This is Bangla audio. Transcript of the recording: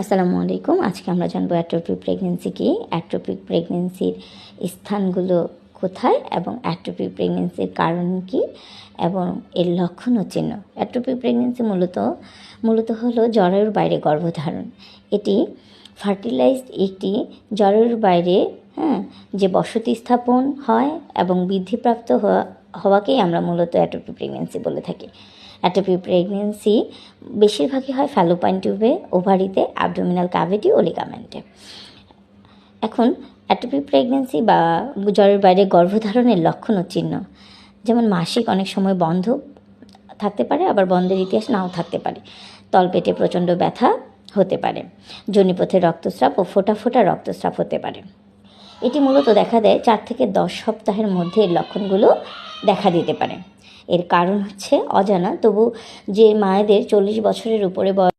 আসসালামু আলাইকুম। আজকে আমরা জানব অ্যাট্রোপিক প্রেগনেন্সি কি? অ্যাট্রোপিক প্রেগনেন্সির স্থানগুলো কোথায় এবং অ্যাট্রোপিক প্রেগনেন্সির কারণ কি এবং এর লক্ষণ ও চিহ্ন? অ্যাট্রোপিক প্রেগনেন্সি মূলত মূলত হলো জরায়ুর বাইরে গর্ভধারণ। এটি ফার্টিলাইজড একটি জরায়ুর বাইরে হ্যাঁ যে বসতি স্থাপন হয় এবং বৃদ্ধিপ্রাপ্ত হওয়া, হওয়াকেই আমরা মূলত অ্যাটোপিক প্রেগনেন্সি বলে থাকি। অ্যাটোপিক প্রেগনেন্সি বেশিরভাগই হয় ফ্যালোপাইন টিউবে ওভারিতে অ্যাবডোমিনাল ক্যাভিটি ও লিগামেন্টে এখন অ্যাটোপিক প্রেগনেন্সি বা জ্বরের বাইরে গর্ভধারণের লক্ষণ ও চিহ্ন। যেমন মাসিক অনেক সময় বন্ধ থাকতে পারে, আবার বন্ধের ইতিহাস নাও থাকতে পারে। তলপেটে প্রচণ্ড ব্যথা হতে পারে। জনিপথে রক্তস্রাব ও ফোটা ফোটা রক্তস্রাব হতে পারে। এটি মূলত দেখা দেয় চার থেকে দশ সপ্তাহের মধ্যে এর লক্ষণগুলো দেখা দিতে পারে। এর কারণ হচ্ছে অজানা। তবু যে মায়েদের চল্লিশ বছরের উপরে বয়স